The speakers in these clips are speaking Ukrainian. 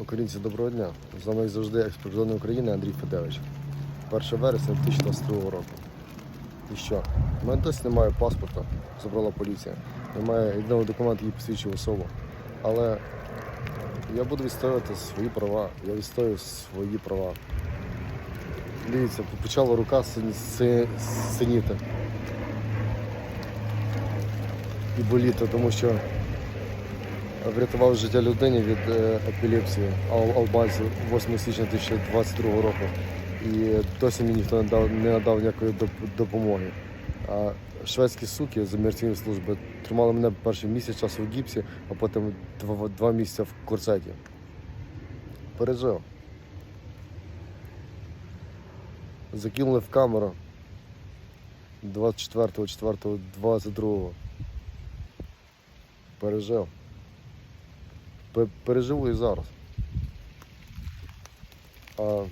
Українці, доброго дня. З вами як завжди експрикордонний України Андрій Федевич. 1 вересня 2022 року. І що? У мене досі немає паспорта, забрала поліція. Немає єдиного документу, який посвідчує особу. Але я буду відстоювати свої права. Я відстоюю свої права. Дивіться, почала рука синіти. І боліти, тому що врятував життя людині від е, епілепсії ал- албанців 8 січня 2022 року. І досі мені ніхто не дав не надав ніякої допомоги. А шведські суки з імміграційної служби тримали мене перший місяць часу в гіпсі, а потім два, два місяці в корсеті. Пережив. Закинули в камеру 24.04.22. Пережив. Пе- Переживу і зараз. А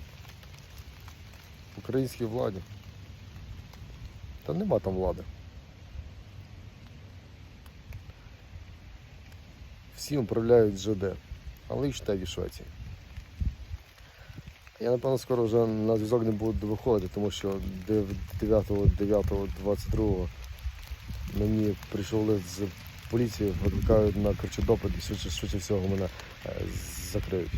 українській владі. Та нема там влади. Всі управляють ЖД, але їх штабі Швеції. Я напевно скоро вже на зв'язок не буду виходити, тому що 9.9.22 мені прийшов лист з поліції, викликають на корчодопит і швидше, швидше всього мене е, закриють.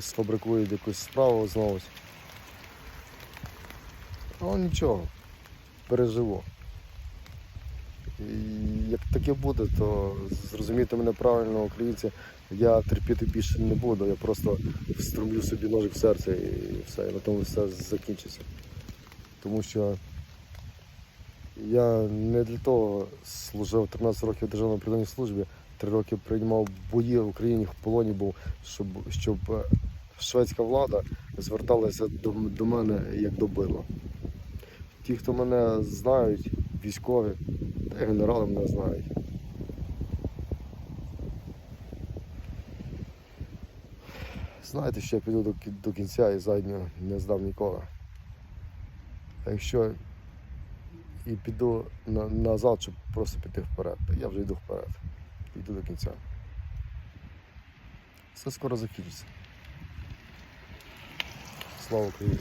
Сфабрикують якусь справу знову. Але нічого, переживу. І як таке буде, то зрозумійте мене правильно, українці, я терпіти більше не буду, я просто встромлю собі ножик в серце і все, і на тому все закінчиться. Тому що я не для того служив 13 років в Державній прикордонній службі, 3 роки приймав бої в Україні в полоні був, щоб, щоб е, шведська влада зверталася до, до мене як до била. Ті, хто мене знають, військові, та генерали мене знають. Знаєте, що я піду до, до кінця і заднього не здам ніколи. А якщо і піду на, назад, щоб просто піти вперед, я вже йду вперед. Йду до кінця. Все скоро закінчиться. Слава Україні!